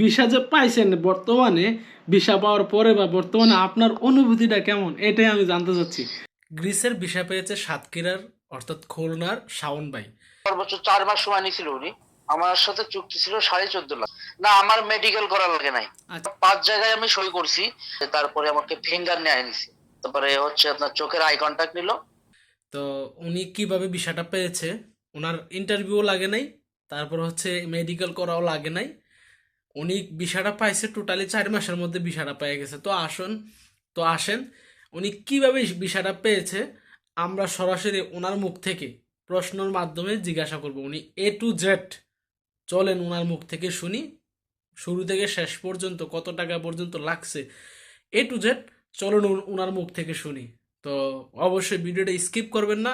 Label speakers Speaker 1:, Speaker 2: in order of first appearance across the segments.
Speaker 1: Visa যে পাইছেন বর্তমানে ভিসা পাওয়ার পরে বা বর্তমানে আপনার অনুভূতিটা কেমন? এটাই আমি জানতে চাচ্ছি। গ্রিসের ভিসা পেয়েছে সাতক্ষীরার অর্থাৎ খুলনার শাওন ভাই।
Speaker 2: সর্বোচ্চ চার মাস সময় নিয়েছিল উনি। আমার সাথে চুক্তি ছিল সাড়ে চোদ্দ লাখ। না আমার মেডিকেল করা লাগে নাই।
Speaker 1: আচ্ছা।
Speaker 2: পাঁচ জায়গায় আমি সই করছি তারপরে আমাকে ফিঙ্গার নিয়ে নিছি তারপরে হচ্ছে আপনার চোখের আই কন্ট্যাক্ট নিল।
Speaker 1: তো উনি কীভাবে ভিসাটা পেয়েছে? ওনার ইন্টারভিউ লাগে নাই তারপর হচ্ছে মেডিকেল করাও লাগে নাই। উনি ভিসাটা পাইছে টোটালি চার মাসের মধ্যে ভিসাটা পেয়ে গেছে। তো আসুন, তো আসেন, উনি কীভাবে ভিসাটা পেয়েছে আমরা সরাসরি ওনার মুখ থেকে প্রশ্নের মাধ্যমে জিজ্ঞাসা করব। উনি এ টু জেড চলেন ওনার মুখ থেকে শুনি। শুরু থেকে শেষ পর্যন্ত কত টাকা পর্যন্ত লাগছে এ টু জেড চলুন ওনার মুখ থেকে শুনি। তো অবশ্যই ভিডিওটা স্কিপ করবেন না।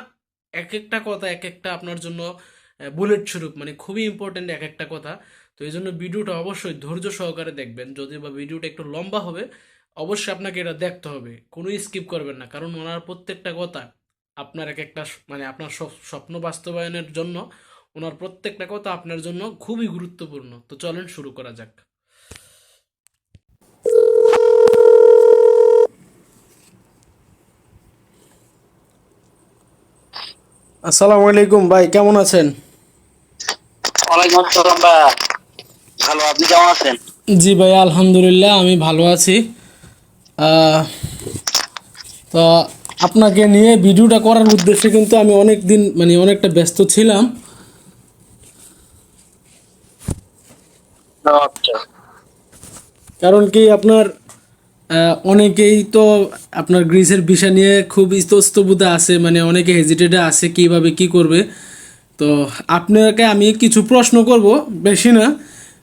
Speaker 1: এক একটা কথা, এক একটা আপনার জন্য বুলেট স্বরূপ মানে খুবই ইম্পর্ট্যান্ট এক একটা কথা। তো এই জন্য ভিডিওটা অবশ্যই ধৈর্য সহকারে দেখবেন। যদি বা ভিডিওটা একটু লম্বা হবে অবশ্যই আপনাকে এটা দেখতে হবে। কোনো স্কিপ করবেন না কারণ ওনার প্রত্যেকটা কথা আপনার এক একটা মানে আপনার স্বপ্ন বাস্তবায়নের জন্য ওনার প্রত্যেকটা কথা আপনার জন্য খুবই গুরুত্বপূর্ণ। তো চলেন শুরু করা যাক। আসসালামু আলাইকুম ভাই কেমন আছেন?
Speaker 2: ওয়ালাইকুম আসসালাম ভাই। ভালো আপনি কেমন আছেন?
Speaker 1: জি ভাই আলহামদুলিল্লাহ আমি ভালো আছি। তো আপনাকে নিয়ে ভিডিওটা করার উদ্দেশ্যে কিন্তু আমি অনেক দিন মানে অনেকটা ব্যস্ত ছিলাম।
Speaker 2: আচ্ছা।
Speaker 1: কারণ কি আপনার অনেকেই তো আপনার গ্রিসের বিষয় নিয়ে খুব ইস্তস্তবুতা আছে মানে অনেকে হেজিটেডে আছে কীভাবে কি করবে। তো আপনাকে আমি কিছু প্রশ্ন করব বেশি না।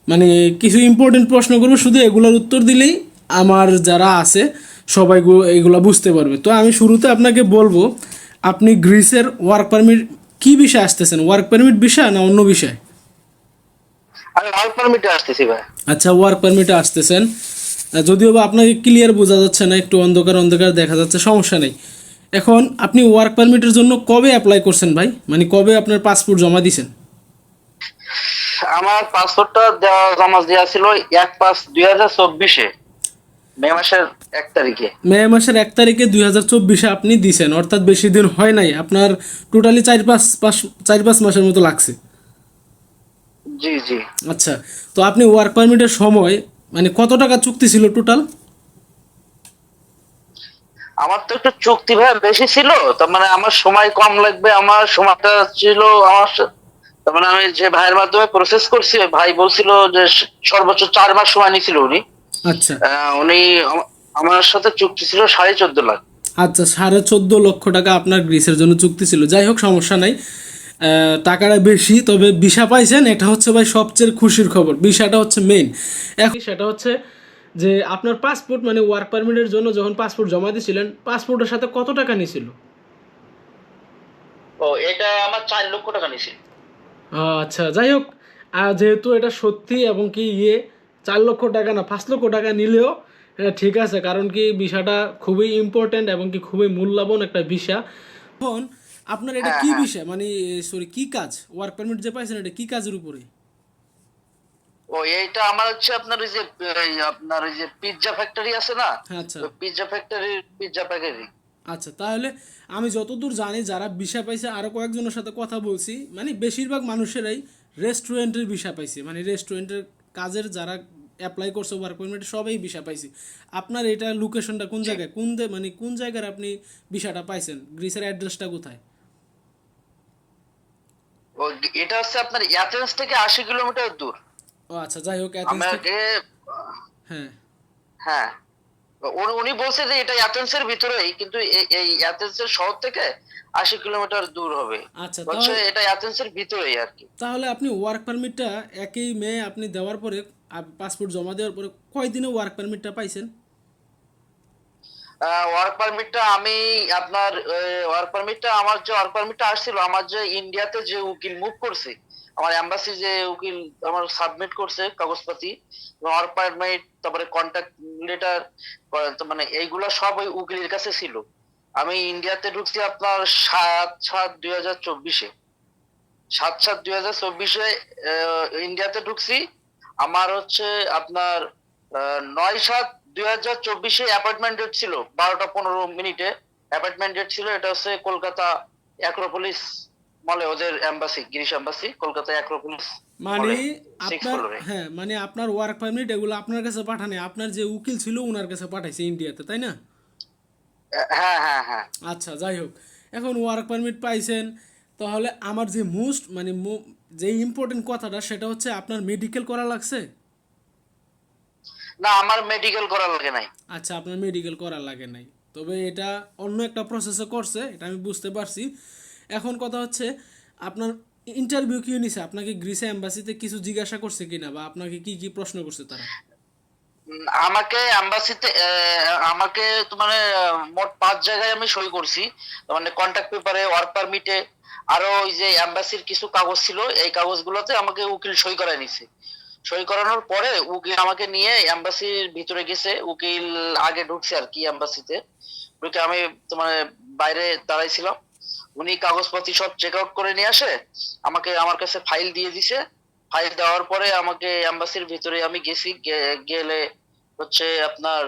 Speaker 1: মানে কিছু ইম্পর্টেন্ট প্রশ্ন করব শুধু এগুলোর উত্তর দিলেই আমার যারা আছে সবাই এগুলো বুঝতে পারবে। তো আমি শুরুতে আপনাকে বলব আপনি গ্রিসের ওয়ার্ক পারমিট কি বিষয় আসতেছেন? ওয়ার্ক পারমিট বিষয় না অন্য বিষয়?
Speaker 2: আমি ওয়ার্ক পারমিটে আসতেছি ভাই।
Speaker 1: আচ্ছা ওয়ার্ক পারমিটে আসতেছেন। যদিও বা আপনাকে ক্লিয়ার বোঝা যাচ্ছে না একটু অন্ধকার অন্ধকার দেখা যাচ্ছে সমস্যা নেই। এখন আপনি ওয়ার্ক পারমিটের জন্য কবে অ্যাপ্লাই করছেন ভাই? মানে কবে আপনার পাসপোর্ট জমা দিয়েছেন
Speaker 2: আমার পাসপোর্টটা দেওয়া জমা দেওয়া ছিল এক পাঁচ দুই হাজার চব্বিশে। মে মাসের এক তারিখে।
Speaker 1: মে মাসের এক তারিখে দুই হাজার চব্বিশে আপনি দিছেন অর্থাৎ বেশি দিন হয় নাই। আপনার টোটালি চার পাঁচ পাঁচ চার পাঁচ মাসের মতো লাগছে।
Speaker 2: জি জি।
Speaker 1: আচ্ছা তো আপনি ওয়ার্ক পারমিটের সময় মানে কত টাকা চুক্তি ছিল টোটাল
Speaker 2: আমার তো একটু চুক্তি ভাই বেশি ছিল তার মানে আমার সময় কম লাগবে আমার সময়টা ছিল আমার সা- মানে আমি যে ভাইয়ের মাধ্যমে প্রসেস করছি ভাই বলছিল যে সর্বোচ্চ চার মাস সময় নিয়েছিল উনি।
Speaker 1: আচ্ছা।
Speaker 2: উনি আমার সাথে চুক্তি ছিল সাড়ে চোদ্দ লাখ।
Speaker 1: আচ্ছা সাড়ে চোদ্দ লক্ষ টাকা আপনার গ্রিসের জন্য চুক্তি ছিল। যাই হোক সমস্যা নাই। টাকাটা বেশি তবে ভিসা পাইছেন এটা হচ্ছে ভাই সবচেয়ে খুশির খবর। ভিসাটা হচ্ছে মেইন এখন সেটা হচ্ছে যে আপনার পাসপোর্ট মানে ওয়ার্ক পারমিটের জন্য যখন পাসপোর্ট জমা দিয়েছিলেন পাসপোর্টের সাথে কত টাকা নিয়েছিল?
Speaker 2: ও এটা আমার চার লক্ষ টাকা নিয়েছিল।
Speaker 1: আচ্ছা যাই হোক যেহেতু এটা সত্যি এবং কি ইয়ে চার লক্ষ টাকা না পাঁচ লক্ষ টাকা নিলেও এটা ঠিক আছে কারণ কি ভিসাটা খুবই ইম্পর্ট্যান্ট এবং কি খুবই মূল্যবান একটা ভিসা এখন আপনার এটা কি বিষয়? মানে সরি কি কাজ? ওয়ার্ক পারমিট যে পাইছেন এটা কি কাজের উপরে?
Speaker 2: ও এইটা আমার হচ্ছে আপনার ওই যে আপনার ওই যে পিৎজা ফ্যাক্টরি আছে না?
Speaker 1: হ্যাঁ আচ্ছা।
Speaker 2: পিৎজা ফ্যাক্টরির পিৎজা প্যাকেজিং
Speaker 1: আচ্ছা তাহলে আমি যতদূর জানি যারা ভিসা পাইছে আরও কয়েকজনের সাথে কথা বলছি মানে বেশিরভাগ মানুষেরাই রেস্টুরেন্টের ভিসা পাইছে মানে রেস্টুরেন্টের কাজের যারা অ্যাপ্লাই করছে ওয়ার্ক পারমিটে সবাই ভিসা পাইছে। আপনার এটা লোকেশনটা কোন জায়গায়? কোন মানে কোন জায়গার আপনি ভিসাটা পাইছেন? গ্রিসের অ্যাড্রেসটা কোথায়?
Speaker 2: এটা হচ্ছে আপনার অ্যাথেন্স থেকে আশি কিলোমিটার দূর।
Speaker 1: ও আচ্ছা যাই হোক অ্যাথেন্স থেকে- হ্যাঁ।
Speaker 2: হ্যাঁ। উনি- বলছে যে এটা অ্যাথেন্সের ভিতরেই কিন্তু এই অ্যাথেন্সের শহর থেকে আশি কিলোমিটার দূর হবে।
Speaker 1: আচ্ছা তাহলে
Speaker 2: এটা অ্যাথেন্সের ভিতরেই আর কি।
Speaker 1: তাহলে আপনি ওয়ার্ক পারমিটটা একই মে আপনি দেওয়ার পরে পাসপোর্ট জমা দেওয়ার পরে কয়দিনে ওয়ার্ক পারমিটটা পাইছেন?
Speaker 2: ওয়ার্ক পারমিটটা আমি আপনার ওয়ার্ক পারমিটটা আমার যে ওয়ার্ক পারমিটটা আসছিল আমার যে ইন্ডিয়াতে যে উকিল মুভ করছে আমার এম্বাসি যে উকিল আমার সাবমিট করছে কাগজপাতি ওয়ার্ক পারমিট তারপরে কন্ট্যাক্ট লেটার মানে এইগুলো সব ওই উকিলের কাছে ছিল। আমি ইন্ডিয়াতে ঢুকছি আপনার সাত সাত দুই হাজার চব্বিশে। সাত সাত দুই হাজার চব্বিশে ইন্ডিয়াতে ঢুকছি। আমার হচ্ছে আপনার নয় সাত দুই হাজার চব্বিশে অ্যাপার্টমেন্ট ডেট ছিল, বারোটা পনেরো মিনিটে। অ্যাপার্টমেন্ট ডেট ছিল, এটা হচ্ছে কলকাতা অ্যাক্রোপলিস মলে ওদের embassy Girish embassy Kolkata Acropolis
Speaker 1: মানে আপনার হ্যাঁ মানে আপনার ওয়ার্ক পারমিট এগুলো আপনার কাছে পাঠানে আপনার যে উকিল ছিল ওনার কাছে পাঠাইছে ইন্ডিয়াতে তাই না?
Speaker 2: হ্যাঁ হ্যাঁ হ্যাঁ।
Speaker 1: আচ্ছা যাই হোক। এখন ওয়ার্ক পারমিট পাইছেন তাহলে আমার যে মোস্ট মানে যে ইম্পর্টেন্ট কথাটা সেটা হচ্ছে আপনার মেডিকেল করা লাগছে?
Speaker 2: না আমার মেডিকেল করা লাগে নাই।
Speaker 1: আচ্ছা আপনার মেডিকেল করা লাগে নাই। তবে এটা অন্য একটা প্রসেসে করছে এটা আমি বুঝতে পারছি। এখন কথা হচ্ছে, আপনার ইন্টারভিউ কি নিছে? আপনাকে গ্রিসে এম্বাসিতে কিছু জিজ্ঞাসা করছে কিনা বা আপনাকে কি কি প্রশ্ন করছে তারা?
Speaker 2: আমাকে অ্যাম্বাসিতে আমাকে মানে মোট পাঁচ জায়গায় আমি সই করছি। মানে কন্ট্যাক্ট পেপারে ওয়ার্ক পারমিটে আরও ওই যে অ্যাম্বাসির কিছু কাগজ ছিল, এই কাগজগুলোতে আমাকে উকিল সই করায় নিছে। সই করানোর পরে উকিল আমাকে নিয়ে অ্যাম্বাসির ভিতরে গেছে, উকিল আগে ঢুকছে আর কি অ্যাম্বাসিতে ঢুকে আমি তোমার বাইরে দাঁড়াইছিলাম। উনি কাগজপত্র সব চেক আউট করে নিয়ে আসে, আমাকে, আমার কাছে ফাইল দিয়ে দিছে। ফাইল দেওয়ার পরে আমাকে এম্বাসির ভিতরে আমি গেছি গেলে হচ্ছে আপনার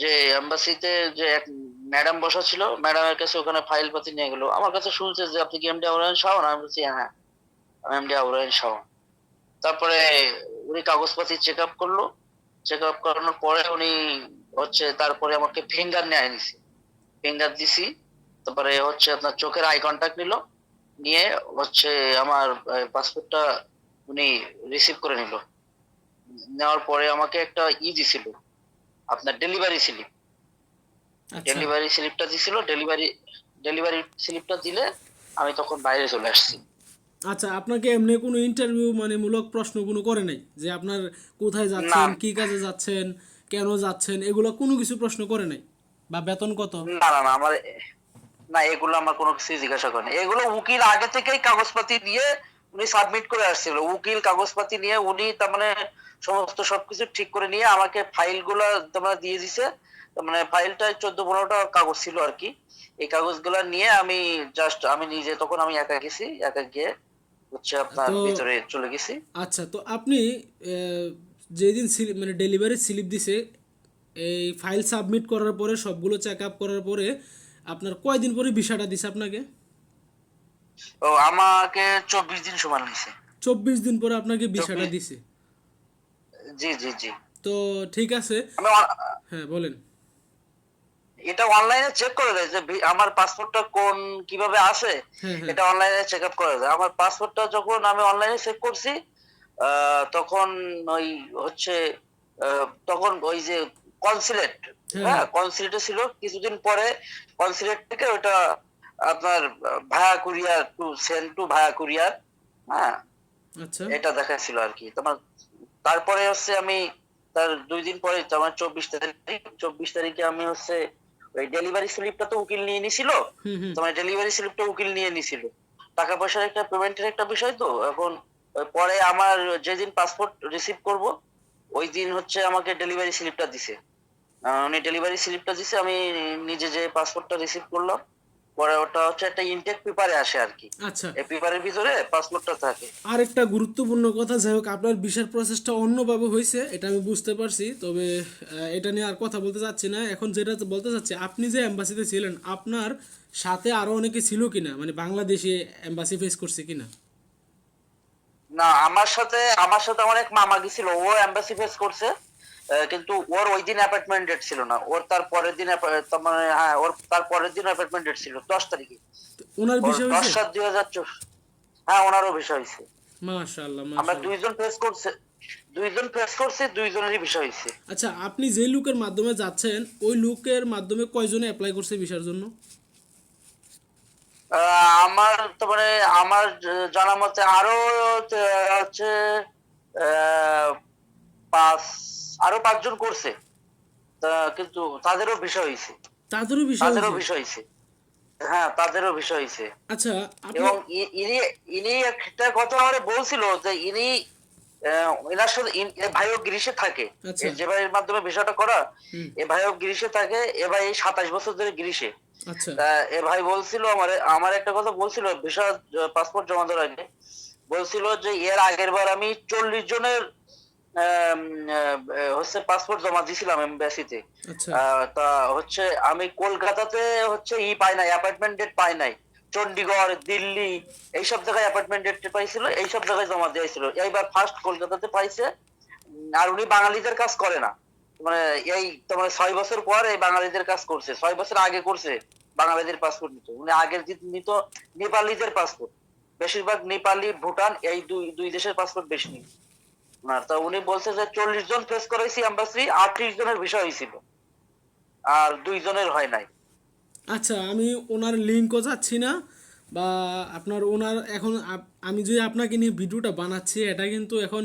Speaker 2: যে এম্বাসিতে যে এক ম্যাডাম বসা ছিল ম্যাডামের কাছে ওখানে ফাইল পাতি নিয়ে গেলো। আমার কাছে শুনছে যে আপনি কি এমডি আউরায়ন শাওন? আমি বলছি হ্যাঁ আমি এমডি আউরায়ন শাওন। তারপরে উনি কাগজপাতি চেক আপ করল। চেক আপ করানোর পরে উনি হচ্ছে, তারপরে আমাকে ফিঙ্গার নিয়ে নিছে ফিঙ্গার দিছি। তারপরে হচ্ছে আপনার চোখের আই কন্টাক্ট নিল নিয়ে হচ্ছে আমার পাসপোর্টটা উনি রিসিভ করে নিল। নেওয়ার পরে আমাকে একটা ই দিছিল আপনার ডেলিভারি স্লিপ ডেলিভারি স্লিপটা দিছিল ডেলিভারি ডেলিভারি স্লিপটা দিলে আমি তখন বাইরে চলে আসছি।
Speaker 1: আচ্ছা আপনাকে এমনি কোনো ইন্টারভিউ মানে মূলক প্রশ্ন কোনো করে নাই? যে আপনার কোথায় যাচ্ছেন কি কাজে যাচ্ছেন কেন যাচ্ছেন এগুলো কোনো কিছু প্রশ্ন করে নাই? বা বেতন কত?
Speaker 2: না না না আমার না এগুলো আমার কোনো কিছু জিজ্ঞাসা করেনি। এগুলো উকিল আগে থেকেই কাগজপাতি দিয়ে উনি সাবমিট করে আসছিল। উকিল কাগজপাতি নিয়ে উনি তার মানে সমস্ত সবকিছু ঠিক করে নিয়ে আমাকে ফাইলগুলা তোমার দিয়ে দিছে। মানে ফাইলটা চোদ্দ পনেরোটা কাগজ ছিল আর কি। এই কাগজগুলা নিয়ে আমি জাস্ট আমি নিজে তখন আমি একা গেছি একা গিয়ে হচ্ছে আপনার ভিতরে চলে গেছি।
Speaker 1: আচ্ছা তো আপনি যেদিন মানে ডেলিভারি স্লিপ দিছে এই ফাইল সাবমিট করার পরে সবগুলো চেক আপ করার পরে আপনার কয়দিন পরে ভিসাটা দিছে আপনাকে?
Speaker 2: ও আমাকে চব্বিশ দিন সময় নিয়েছে
Speaker 1: চব্বিশ দিন পরে আপনাকে ভিসাটা দিছে?
Speaker 2: জি জি জি।
Speaker 1: তো ঠিক আছে। হ্যাঁ বলেন।
Speaker 2: এটা অনলাইনে চেক করে দেয় যে আমার পাসপোর্টটা কোন কীভাবে আসে
Speaker 1: হ্যাঁ হ্যাঁ।
Speaker 2: এটা অনলাইনে চেক আপ করে দেয়। আমার পাসপোর্টটা যখন আমি অনলাইনে চেক করছি তখন ওই হচ্ছে তখন ওই যে কনসুলেট
Speaker 1: হ্যাঁ।
Speaker 2: হ্যাঁ কনসুলেটে ছিল কিছুদিন পরে কনসুলেট থেকে ওটা আপনার via courier to send to via courier হ্যাঁ।
Speaker 1: আচ্ছা।
Speaker 2: এটা দেখাচ্ছিল আর কি। তোমার তারপরে হচ্ছে আমি তার দুই দিন পরে তোমার চব্বিশ তারিখ চব্বিশ তারিখে আমি হচ্ছে ওই ডেলিভারি স্লিপটা তো উকিল নিয়ে নিছিল। তোমার ডেলিভারি স্লিপটা উকিল নিয়ে নিছিল। টাকা পয়সার একটা পেমেন্টের একটা বিষয় তো এখন পরে আমার যেদিন পাসপোর্ট রিসিভ করব ওই দিন হচ্ছে আমাকে ডেলিভারি স্লিপটা দিছে। উনি ডেলিভারি স্লিপটা দিছে আমি নিজে যে পাসপোর্টটা রিসিভ করলাম পরে ওটা হচ্ছে একটা ইনটেক পেপারে আসে আর কি।
Speaker 1: আচ্ছা।
Speaker 2: এই পেপারের ভিতরে পাসপোর্টটা থাকে।
Speaker 1: আরেকটা গুরুত্বপূর্ণ কথা যাই হোক আপনার ভিসার প্রসেসটা অন্যভাবে হয়েছে এটা আমি বুঝতে পারছি তবে এটা নিয়ে আর কথা বলতে চাচ্ছি না। এখন যেটা বলতে চাচ্ছি আপনি যে এম্বাসিতে ছিলেন আপনার সাথে আরও অনেকে ছিল কিনা? মানে বাংলাদেশে এম্বাসি ফেস করছে কিনা?
Speaker 2: না আমার সাথে আমার সাথে আমার এক মামা গেছিল ও এম্বাসি ফেস করছে। কিন্তু ওর ওই দিন অ্যাপয়েন্টমেন্ট ডেট ছিল না। ওর তার পরের দিন মানে হ্যাঁ ওর তার পরের দিন অ্যাপয়েন্টমেন্ট ডেট ছিল দশ তারিখে।
Speaker 1: ওনার বিষয়
Speaker 2: দশ সাত দুই হাজার হ্যাঁ ওনারও বিষয় হয়েছে।
Speaker 1: মাশাআল্লাহ
Speaker 2: আমরা দুইজন ফেস করছে দুইজন ফেস করছে দুইজনেরই বিষয় হয়েছে।
Speaker 1: আচ্ছা আপনি যে লুকের মাধ্যমে যাচ্ছেন ওই লুকের মাধ্যমে কয়জনে অ্যাপ্লাই করছে ভিসার জন্য?
Speaker 2: আমার তো মানে আমার জানা মতে আরও হচ্ছে পাঁচ আরও পাঁচজন করছে। কিন্তু তাদেরও বিষয় হয়েছে।
Speaker 1: তাদেরও বিষয়
Speaker 2: তাদেরও বিষয় হয়েছে। হ্যাঁ তাদেরও বিষয় হয়েছে।
Speaker 1: আচ্ছা
Speaker 2: এবং ইনি ইনি একটা কথা আমার বলছিল যে ইনি এনার সাথে ভাইও গ্রিসে থাকে।
Speaker 1: আচ্ছা।
Speaker 2: যে ভাইয়ের মাধ্যমে বিষয়টা করা এ ভাইও গ্রিসে থাকে এ ভাই সাতাশ বছর ধরে গ্রিসে
Speaker 1: আচ্ছা।
Speaker 2: এ ভাই বলছিল আমার আমার একটা কথা বলছিল ভিসা পাসপোর্ট জমা দেওয়ার আগে। বলছিল যে এর আগের বার আমি চল্লিশ জনের হচ্ছে পাসপোর্ট জমা দিছিলাম এমবাসিতে
Speaker 1: আচ্ছা।
Speaker 2: তা হচ্ছে আমি কলকাতাতে হচ্ছে ই পাই নাই অ্যাপয়েন্টমেন্ট ডেট পাই নাই। চণ্ডীগড় দিল্লি এইসব জায়গায় অ্যাপয়েন্টমেন্ট ডেট পাইছিল এইসব জায়গায় জমা দিয়েছিল। এইবার ফার্স্ট কলকাতাতে পাইছে। আর উনি বাঙালিদের কাজ করে না। মানে এই তোমার ছয় বছর পর এই বাঙালিদের কাজ করছে। ছয় বছর আগে করছে বাঙালিদের পাসপোর্ট নিত। উনি আগের যে নিত নেপালিদের পাসপোর্ট বেশিরভাগ নেপালি ভুটান এই দুই দুই দেশের পাসপোর্ট বেশি। নিত না তা উনি বলছে যে চল্লিশ জন ফেস করাইছি অ্যাম্বাসি আটত্রিশ জনের বিষয় হয়েছিল আর দুই জনের হয় নাই।
Speaker 1: আচ্ছা আমি ওনার লিঙ্কও যাচ্ছি না বা আপনার ওনার এখন আমি যে আপনাকে নিয়ে ভিডিওটা বানাচ্ছি এটা কিন্তু এখন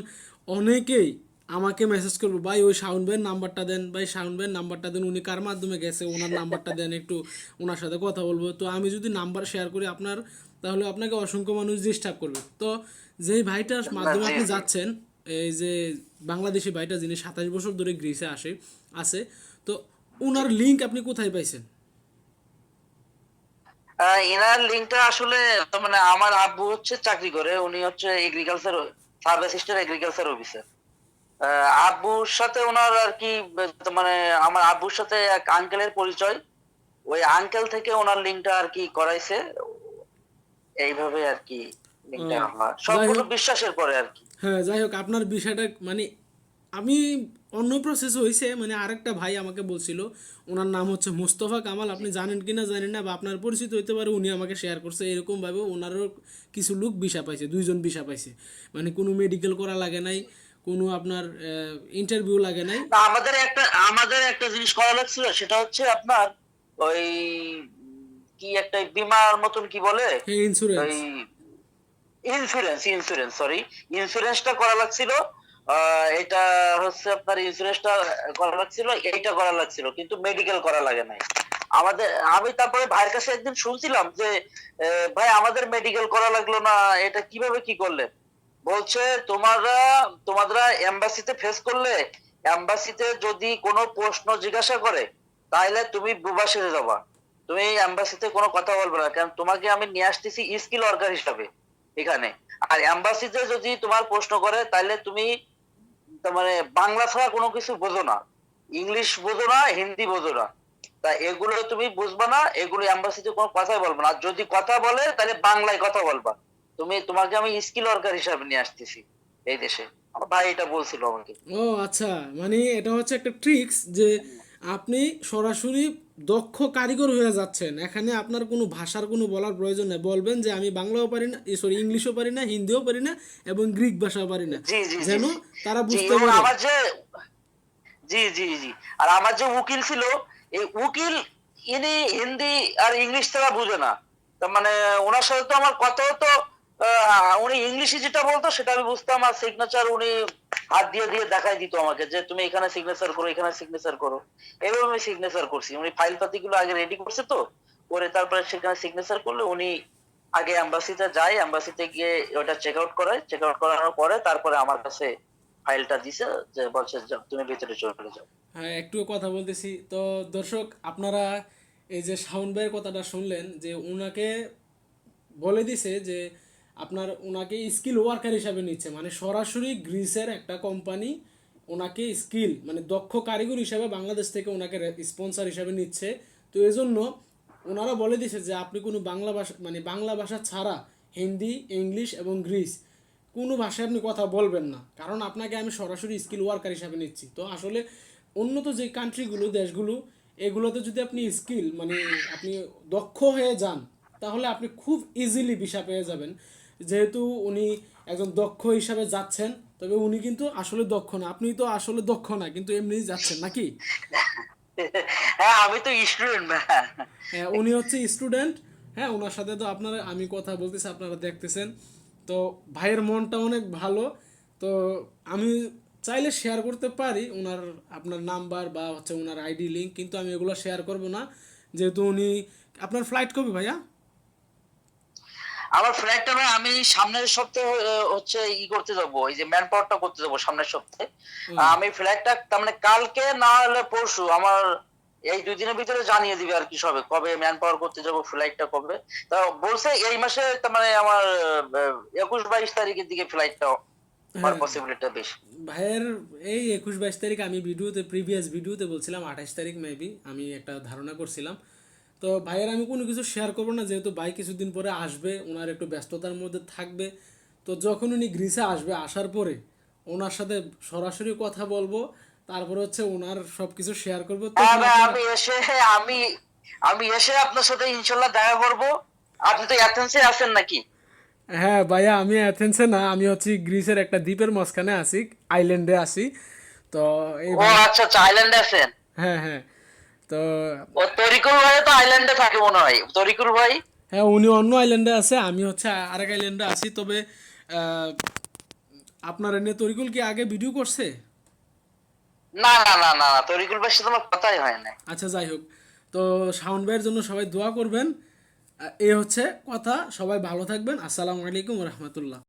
Speaker 1: অনেকেই আমাকে মেসেজ করব ভাই ওই শাউন ভাইয়ের নাম্বারটা দেন ভাই শাউন ভাইয়ের নাম্বারটা দেন উনি কার মাধ্যমে গেছে ওনার নাম্বারটা দেন একটু ওনার সাথে কথা বলব। তো আমি যদি নাম্বার শেয়ার করি আপনার তাহলে আপনাকে অসংখ্য মানুষ ডিস্টার্ব করবে। তো যেই ভাইটার মাধ্যমে আপনি যাচ্ছেন এই যে বাংলাদেশি ভাইটা যিনি সাতাশ বছর ধরে গ্রিসে আসে আছে তো ওনার লিঙ্ক আপনি কোথায় পাইছেন?
Speaker 2: এনার লিঙ্কটা আসলে মানে আমার আব্বু হচ্ছে চাকরি করে উনি হচ্ছে agriculture sub assistant agriculture officer আব্বুর সাথে ওনার আর কি মানে আমার আব্বুর সাথে এক আঙ্কেলের পরিচয়। ওই আঙ্কেল থেকে ওনার লিঙ্কটা আর কি করাইছে। এইভাবে আর কি লিঙ্কটা হয় সম্পূর্ণ বিশ্বাসের পরে আর কি।
Speaker 1: হ্যাঁ যাই হোক আপনার বিষয়টা মানে আমি অন্য প্রসেস হয়েছে মানে আরেকটা ভাই আমাকে বলছিল ওনার নাম হচ্ছে মুস্তফা কামাল আপনি জানেন কি না জানেন না বা আপনার পরিচিত হইতে পারে উনি আমাকে শেয়ার করছে এরকমভাবে ওনারও কিছু লোক বিষা পাইছে দুইজন বিষা পাইছে। মানে কোনো মেডিকেল করা লাগে নাই কোনো আপনার ইন্টারভিউ লাগে নাই।
Speaker 2: আমাদের একটা আমাদের একটা জিনিস করা লাগছিল সেটা হচ্ছে আপনার ওই কি একটা বিমার মতন কি বলে?
Speaker 1: হ্যাঁ ইন্স্যুরেন্স
Speaker 2: ওই ইন্স্যুরেন্স ইন্স্যুরেন্স সরি ইন্স্যুরেন্সটা করা লাগছিল এটা হচ্ছে আপনার ইন্স্যুরেন্সটা করা লাগছিল, এইটা করা লাগছিল, কিন্তু মেডিকেল করা লাগে নাই। আমাদের, আমি তারপরে ভাইয়ের কাছে একদিন শুনছিলাম যে ভাই, আমাদের মেডিকেল করা লাগল না, এটা কীভাবে কি করলে? বলছে, তোমরা তোমরা এম্বাসিতে ফেস করলে এম্বাসিতে যদি কোনো প্রশ্ন জিজ্ঞাসা করে তাহলে তুমি বুবাসিতে যাবা। তুমি এম্বাসিতে কোনো কথা বলবে না, কারণ তোমাকে আমি নিয়ে আসতেছি স্কিল ওয়ার্কার হিসাবে। এখানে। আর এম্বাসিতে যদি তোমার প্রশ্ন করে তাহলে তুমি মানে বাংলা ছাড়া কোনো কিছু বোঝো না। ইংলিশ বোঝো না, হিন্দি বোঝো না। তা এগুলো তুমি বুঝবা না, এগুলো এম্বাসিতে কোনো কথাই বলব না। যদি কথা বলে তাহলে বাংলায় কথা বলবা। তুমি, তোমাকে আমি স্কিল ওয়ার্কার হিসাবে নিয়ে আসতেছি এই দেশে। আমার ভাই এটা বলছিল আমাকে।
Speaker 1: ও আচ্ছা মানে এটা হচ্ছে একটা ট্রিক্স যে আপনি সরাসরি দক্ষ কারিগর হয়ে যাচ্ছেন। এখানে আপনার কোনো ভাষার কোনো বলার প্রয়োজন নেই। বলবেন যে আমি বাংলাও পারি না সরি ইংলিশও পারি না হিন্দিও পারি না এবং গ্রিক ভাষাও পারি না। যেন তারা বুঝতে পারে।
Speaker 2: আমার যে জি জি জি। আর আমার যে উকিল ছিল এই উকিল ইনি হিন্দি আর ইংলিশ ছাড়া বুঝে না। তার মানে ওনার সাথে তো আমার কথা হতো উনি ইংলিশে যেটা বলতো সেটা আমি বুঝতাম। আর সিগনেচার উনি হাত দিয়ে দিয়ে দেখাই দিত আমাকে যে তুমি এখানে সিগনেচার করো এখানে সিগনেচার করো। এভাবে আমি সিগনেচার করছি। উনি ফাইল পাতিগুলো আগে রেডি করছে তো করে তারপরে সেখানে সিগনেচার করলে উনি আগে অ্যাম্বাসিতে যায় অ্যাম্বাসিতে গিয়ে ওটা চেক আউট করায়। চেক আউট করানোর পরে তারপরে আমার কাছে ফাইলটা দিছে যে বলছে যাও, তুমি ভিতরে চলে যাও।
Speaker 1: হ্যাঁ একটু কথা বলতেছি। তো দর্শক আপনারা এই যে শাওন ভাইয়ের কথাটা শুনলেন যে উনাকে বলে দিছে যে আপনার ওনাকে স্কিল ওয়ার্কার হিসাবে নিচ্ছে। মানে সরাসরি গ্রিসের একটা কোম্পানি ওনাকে স্কিল মানে দক্ষ কারিগর হিসাবে বাংলাদেশ থেকে ওনাকে স্পন্সর হিসাবে নিচ্ছে। তো এজন্য ওনারা বলে দিছে যে, আপনি কোনো বাংলা ভাষা মানে বাংলা ভাষা ছাড়া হিন্দি, ইংলিশ এবং গ্রিস, কোনো ভাষায় আপনি কথা বলবেন না। কারণ আপনাকে আমি সরাসরি স্কিল ওয়ার্কার হিসাবে নিচ্ছি। তো আসলে উন্নত যে কান্ট্রিগুলো দেশগুলো, এগুলোতে যদি আপনি স্কিল মানে আপনি দক্ষ হয়ে যান, তাহলে আপনি খুব ইজিলি ভিসা পেয়ে যাবেন। যেহেতু উনি একজন দক্ষ হিসাবে যাচ্ছেন তবে উনি কিন্তু আসলে দক্ষ না। আপনি তো আসলে দক্ষ না কিন্তু এমনিই যাচ্ছেন নাকি?
Speaker 2: হ্যাঁ আমি তো স্টুডেন্ট
Speaker 1: হ্যাঁ উনি হচ্ছে স্টুডেন্ট হ্যাঁ ওনার সাথে তো আপনারা আমি কথা বলতেছি আপনারা দেখতেছেন। তো ভাইয়ের মনটা অনেক ভালো। তো আমি চাইলে শেয়ার করতে পারি ওনার আপনার নাম্বার বা হচ্ছে ওনার আইডি লিঙ্ক কিন্তু আমি এগুলো শেয়ার করব না। যেহেতু উনি আপনার ফ্লাইট কবে ভাইয়া?
Speaker 2: আমার ফ্লাইটটা ভাই আমি সামনের সপ্তাহে হচ্ছে ই করতে যাব এই যে ম্যান পাওয়ারটা করতে যাব সামনের সপ্তাহে। আমি ফ্লাইটটা তার মানে কালকে না হলে পরশু আমার এই দুই দিনের ভিতরে জানিয়ে দিবে আর কি সবে কবে ম্যান পাওয়ার করতে যাব ফ্লাইটটা কবে তা বলছে এই মাসে তার মানে আমার একুশ বাইশ তারিখের দিকে ফ্লাইটটা
Speaker 1: হ্যাঁ। ভাইয়ের এই একুশ বাইশ তারিখ আমি ভিডিওতে প্রিভিয়াস ভিডিওতে বলছিলাম আঠাশ তারিখ মেবি আমি একটা ধারণা করছিলাম তো ভাইয়ের আমি কোনো কিছু শেয়ার করব না যেহেতু ভাই কিছুদিন পরে আসবে ওনার একটু ব্যস্ততার মধ্যে থাকবে। তো যখন উনি গ্রিসে আসবে আসার পরে ওনার সাথে সরাসরি কথা বলব তারপর হচ্ছে ওনার সব কিছু শেয়ার করব
Speaker 2: আমি এসে আমি আমি এসে আপনার সাথে ইনশাল্লাহ দেখা করব। আপনি তো অ্যাথেন্সে আছেন নাকি?
Speaker 1: হ্যাঁ ভাইয়া আমি অ্যাথেন্সে না আমি হচ্ছে গ্রিসের একটা দ্বীপের মাঝখানে আছি আইল্যান্ডে আছি। তো এই
Speaker 2: ও আচ্ছা আচ্ছা আইল্যান্ডে আছেন?
Speaker 1: হ্যাঁ হ্যাঁ। তো
Speaker 2: তরিকুল ভাই তো আইল্যান্ডে থাকে মনে হয়। তরিকুল ভাই?
Speaker 1: হ্যাঁ উনি অন্য আইল্যান্ডে আছে আমি হচ্ছে আরেক আইল্যান্ডে আছি তবে আপনার এনে তরিকুল কি আগে ভিডিও করছে?
Speaker 2: না না না না তরিকুল ভাইয়ের সাথে আমার কথাই হয় না
Speaker 1: আচ্ছা যাই হোক। তো শাওন ভাইয়ের জন্য সবাই দোয়া করবেন। এই হচ্ছে কথা সবাই ভালো থাকবেন। আসসালামু আলাইকুম রহমতুল্লাহ।